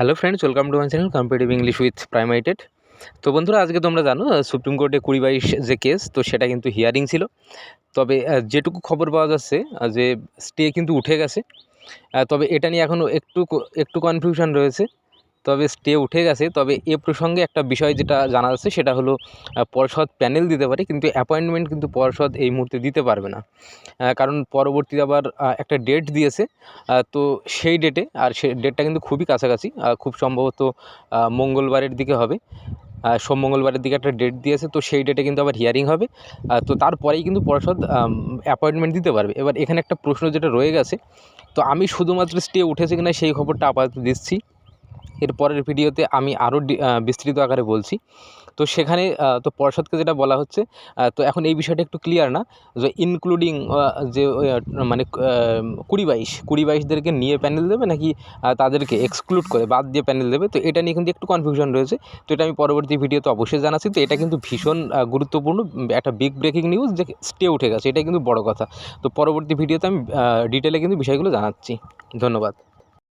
Hello friends welcome to my channel competitive English with প্রাইমাইটেড তো বন্ধুরা, আজকে তোমরা জানো সুপ্রিম কোর্টে কুড়ি বাইশ যে কেস তো সেটা কিন্তু হিয়ারিং ছিল। তবে যেটুকু খবর পাওয়া যাচ্ছে যে স্টে কিন্তু উঠে গেছে। তবে এটা নিয়ে এখনও একটু একটু কনফিউশন রয়েছে। তবে স্টে উঠে গেছে। তবে এ প্রসঙ্গে একটা বিষয় যেটা জানা যাচ্ছে, সেটা হলো পর্ষদ প্যানেল দিতে পারে, কিন্তু অ্যাপয়েন্টমেন্ট কিন্তু পর্ষদ এই মুহূর্তে দিতে পারবে না। কারণ পরবর্তীতে আবার একটা ডেট দিয়েছে তো সেই ডেটে আর সে ডেটটা কিন্তু খুবই কাছাকাছি খুব সম্ভবত মঙ্গলবারের দিকে হবে। সোম মঙ্গলবারের দিকে একটা ডেট দিয়েছে, তো সেই ডেটে কিন্তু আবার হিয়ারিং হবে। তো তারপরেই কিন্তু পর্ষদ অ্যাপয়েন্টমেন্ট দিতে পারবে। এবার এখানে একটা প্রশ্ন যেটা রয়ে গেছে, তো আমি শুধুমাত্র স্টে উঠেছে কিনা সেই খবরটা আপাতত দিচ্ছি। এর পরের ভিডিওতে আমি আরও বিস্তৃত আকারে বলছি। তো সেখানে তো পর্ষদকে যেটা বলা হচ্ছে তো এখন এই বিষয়টা একটু ক্লিয়ার না, যে ইনক্লুডিং যে মানে কুড়ি বাইশ কুড়ি বাইশদেরকে নিয়ে প্যানেল দেবে নাকি তাদেরকে এক্সক্লুড করে, বাদ দিয়ে প্যানেল দেবে? তো এটা নিয়ে কিন্তু একটু কনফিউশন রয়েছে। তো এটা আমি পরবর্তী ভিডিওতে অবশ্যই জানাচ্ছি। তো এটা কিন্তু ভীষণ গুরুত্বপূর্ণ একটা বিগ ব্রেকিং নিউজ যে স্টে উঠে গেছে। এটা কিন্তু বড় কথা। তো পরবর্তী ভিডিওতে আমি ডিটেলে কিন্তু বিষয়গুলো জানাচ্ছি। ধন্যবাদ।